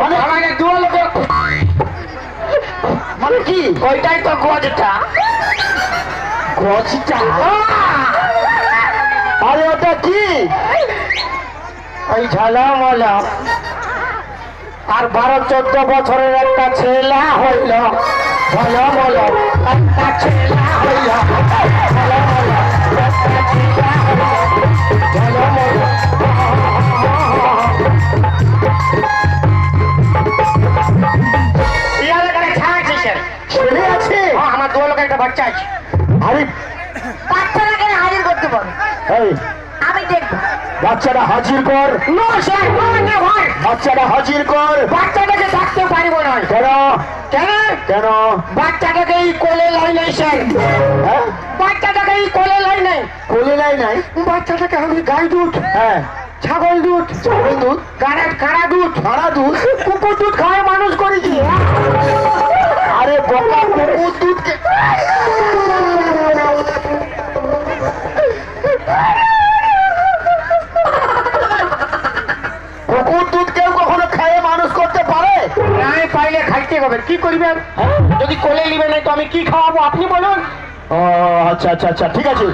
মানে আমাকে দুয়া লোকে মানে কি? ওইটাই তো গজটা গজটা আরে ওটা কি? ওই ঝালামলা। আর বারো চোদ্দ বছরের একটা ছেলে হইল। ঝলমল। একটা ছেলে হইল। একটা ছেলে একটা বাচ্চা আছে। বাচ্চাটাকে হাজির করতে পারো এই। আমি দেখব। বাচ্চাটা হাজির কর। নো স্যার না ভাই বাচ্চাটা হাজির কর। বাচ্চাটাকে থাকতে পারব না। কেন? কেন? কেন? বাচ্চাটাকে এই কোলে লাই নাই স্যার। হ্যাঁ? বাচ্চাটাকে এই কোলে লাই নাই। কোলে নাই নাই? বাচ্চাটাকে আমি গাই দুধ। হ্যাঁ। ছাগল দুধ। ছাগল দুধ? গাড়া কাড়া দুধ। সারা দুধ? কি করবেন যদি কোলে নিবে নাই তো আমি কি খাওয়াবো? আপনি বলুন। ও আচ্ছা আচ্ছা আচ্ছা ঠিক আছে।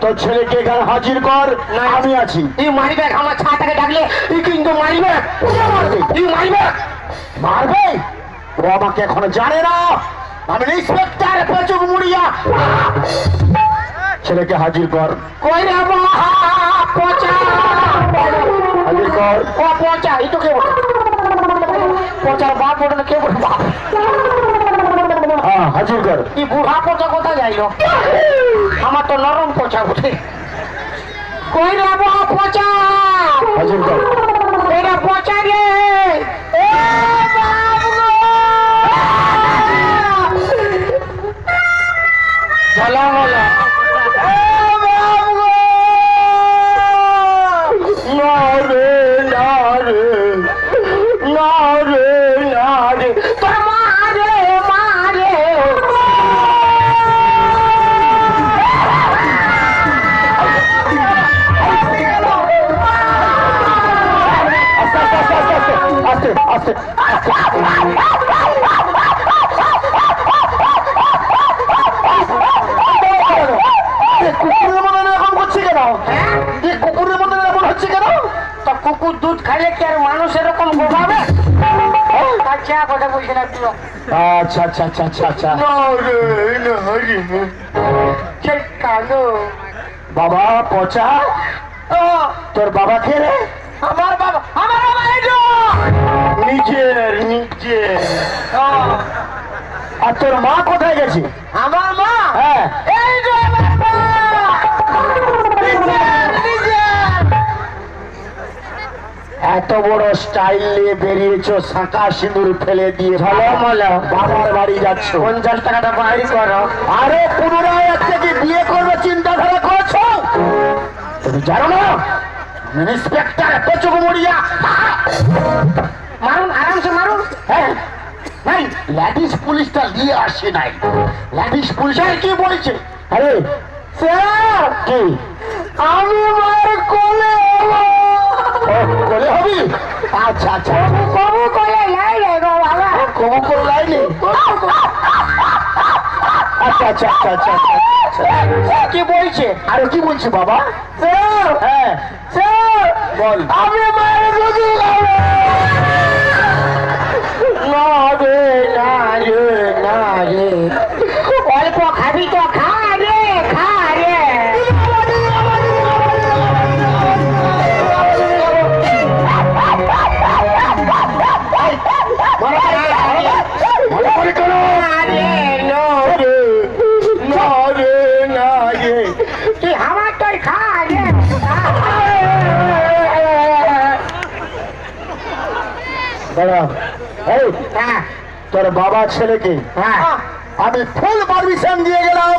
তোর ছেলেকে এখানে হাজির কর না। আমি আছি। এই মারিবে আমার ছাটাকে ডাকলে এই কিন্তু মারিবে। এই মারিবে মারবে। ও আমাকে এখনও জানে না। আমি ইন্সপেক্টর পেচুক মুড়িয়া। ছেলেকে হাজির কর। কই রে পচা। হাজির কর। ও পচা এই তো কে পচার বাপ বলে কে বলে বাপ এই বুড়া পচা কোথায় যাইলো? আমার তো নরম পচা উঠে। কই রে বাবা পচা এরা পচা রে! দুধ খাইলে কি আর মানুষ এরকম গোবাবে আচ্ছা কথা বলছি না তুই আচ্ছা আচ্ছা আচ্ছা আচ্ছা আচ্ছা। কালো বাবা পচা? তোর বাবা কে রে? আমার বাবা আমার বাবা নিজের নিজের। আর তোর মা কোথায় গেছে? আমার মা? হ্যাঁ। এই এত বড় স্টাইল নিয়ে বেরিয়েছো শাঁকা সিঁদুর ফেলে দিয়ে বাবার বাড়ি যাচ্ছ। পঞ্চাশ টাকাটা বাইরে করো। আরে পুনরায় একটা কি বিয়ে করবে চিন্তাধারা করছ? তুমি জানো না? ইন্সপেক্টর পেচুক মরিয়া মারুন আরামসে মারুন। হ্যাঁ নাই ল্যাডিস পুলিশটা নিয়ে আসে নাই। ল্যাডিস পুলিশ আর কি বলছে? আরে স্যার কি? আমি আচ্ছা আচ্ছা। কবু কোলে নাই রে গো বাবা। কবু করে লাইনি আচ্ছা আচ্ছা আচ্ছা আচ্ছা আচ্ছা কি বলছে? আরে কি বলছে বাবা? হ্যাঁ। বল। আমি মায়ের দুধ তোর বাবা ছেলেকে কি? আমি ফুল পারমিশন দিয়ে গেলাম।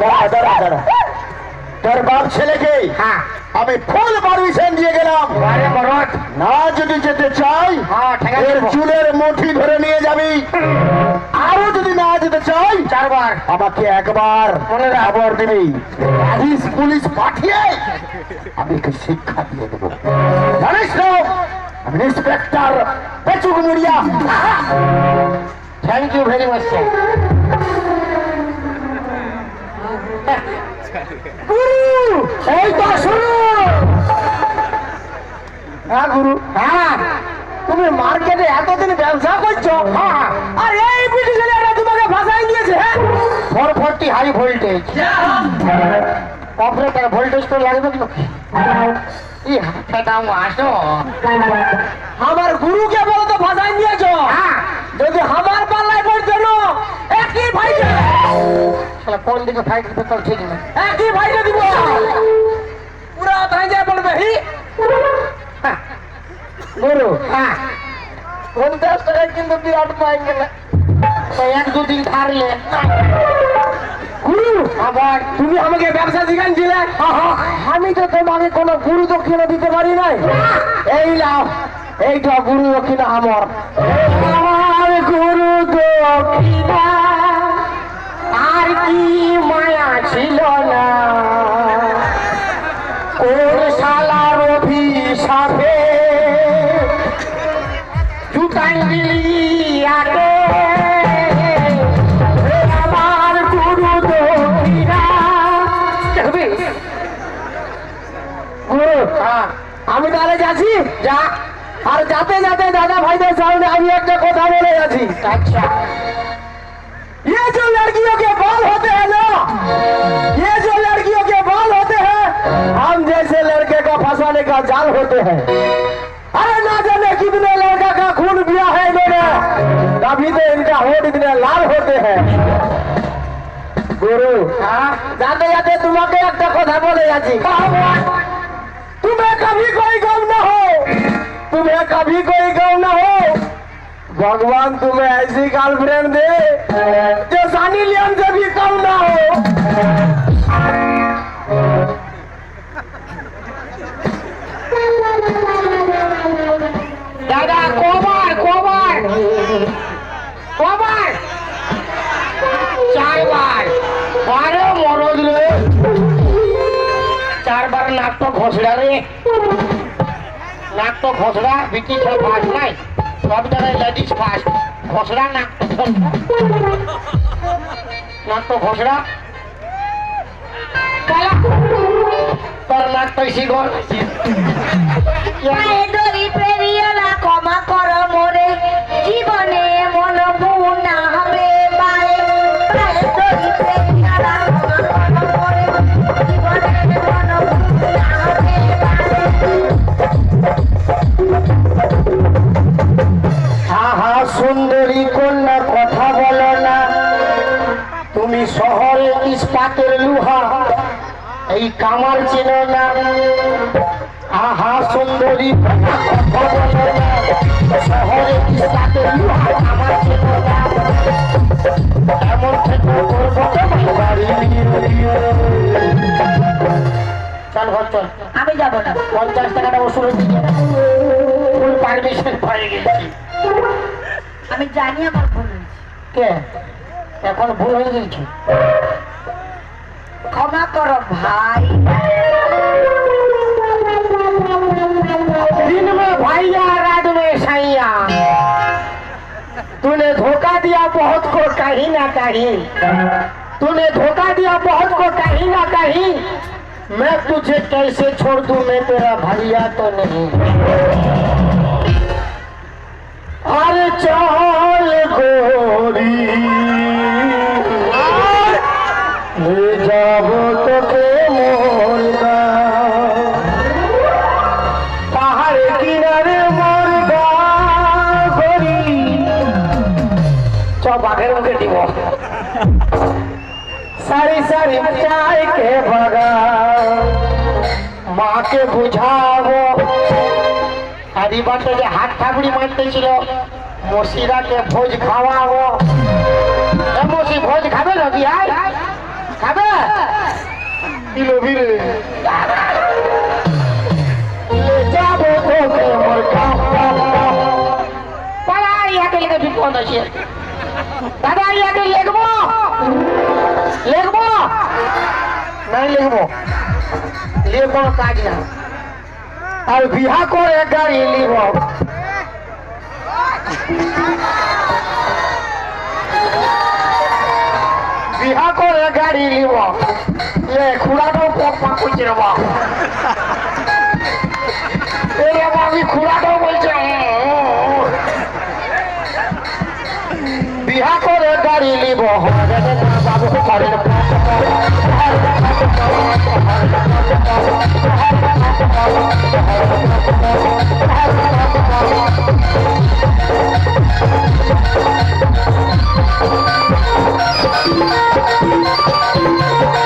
দাঁড়া দাঁড়া দাঁড়া। তোর বাপ ছেলেকে হ্যাঁ। আমি ফুল পারমিশন দিয়ে গেলাম। আরে না যদি যেতে চাই হ্যাঁ এর চুলের মুঠি ধরে নিয়ে যাবি। আরও যদি না যেতে চাই চারবার। আমাকে একবার মনে রাখ। খবর দিবি। পুলিশ পুলিশ পাঠিয়ে আমি একে শিক্ষা দিয়ে দেবো। জানিস তো আমি ইন্সপেক্টর পেচুক মুড়িয়া। Thank you very much sir গুরু এই তো শুরু হ্যাঁ গুরু। হ্যাঁ। তুমি মার্কেটে এতদিন ব্যবসা করছ হ্যাঁ। আর এই বিটি ছেলেরা তোমাকে ভাষাই দিয়েছে হ্যাঁ। Four forty high voltage. Operator voltage তো লাগবে কিন্তু। ই হাতটা আসো। আমার গুরুকে বলো তো ভাষাই দিয়েছ? হ্যাঁ। যদি আমার পাল্লায় পড়ছে না একই ভাই শালা কোন দিকে ফাইট দিতে তোর ঠিক ভাইটা দিব? পুরা তাই যায় বলবে হি? হ্যাঁ। গুরু হ্যাঁ। পঞ্চাশ টাকায় কিন্তু বিরাট পাই গেলে এক দুদিন গুরু আবার তুমি আমাকে ব্যবসা শিখাচ্ছিলে আমি তো তোমাকে কোনো গুরু দক্ষিণা দিতে পারি নাই। এই নাও এইটা গুরু দক্ষিণা আমার। আমার গুরু দক্ষিণা। কি মায়া ছিল না কোন শালার অভিশাপে জুতাঙ্গিলি আগে হে আমার গুরু দক্ষিণা দেখবি গুরু হ্যাঁ আমি তাহলে যাচ্ছি যা আর যাতে যাতে দাদা ভাইদের সামনে আমি একটা কথা বলে যাচ্ছি আচ্ছা ये जो लड़कियों के बाल होते हैं ना। ये जो लड़कियों के बाल होते हैं हम जैसे लड़के का फंसाने का जाल होते हैं। अरे ना जाने कितने लड़का का खून पिया है इन्होंने। तभी तो इनका होट इतने लाल होते हैं। गुरु। हाँ, जाते जाते तुम्हें एक कथा बोले जाती। तुम्हें कभी कोई गम ना हो। तुम्हें कभी भगवान तुम्हें ऐसी गर्लफ्रेंड दे जो सानी लियोन से भी कम ना हो দাদা কবার কবার কবার চারবার আরে মরদ রে চারবার নাক তো ঘষড়া রে নাক তো ঘষড়া বিটি খেল ফার্স্ট নাই সব জায়গায় লেডিস ফার্স্ট ঘষড়া নাক তো ঘষড়া নাক তো ঘষড়া পালা। তোর নাক তো শিগর মায়ে দড়ি পেরিয়ে না ক্ষমা করো মোরে জীবনে কামার চেনো না। আহা সুন্দরী শহরে চেনো না? এমন থেকে করব তোমার বাড়ি চল ঘর চল। আমি যাব না। পঞ্চাশ টাকাটা ওষুধ ফুল পারমিশন পেয়ে গেছি। আমি জানি আমার ভুল হয়েছে। কে? এখন ভুল হয়ে গেছে? ক্ষমা করো ভাই दिन में भैया रात में सैया तूने धोखा दिया बहुत को कहीं ना कहीं तूने धोखा दिया बहुत को कहीं ना कहीं मैं तुझे कैसे छोड़ दूं मैं तेरा भैया तो नहीं अरे चल गोरी চ বাঘের মুখে দিব। সারি সারি চাই কে বাগা মাকে বুঝাবো। আর বাটা যে হাত ঠাকুরি মারতেছিল, মসিরাকে ভোজ খাওয়াবো। মসি, ভোজ খাবে নাকি? আর খাবে? যাব তোকে মোর কাপ কাপ কাপ পালাই হাতে লেগে বিপদ আছে ইয়াকে লিখব লিখব নাই লিখব লিয়ে কোনো কাজ না আর বিহা করে গাড়ি লিব বিহা করে গাড়ি লিব এ খুড়াটাও পক পাক করছে রে বাপ এ রে বাপ, আমি খুড়াটাও বিহা করে গাড়ি নিব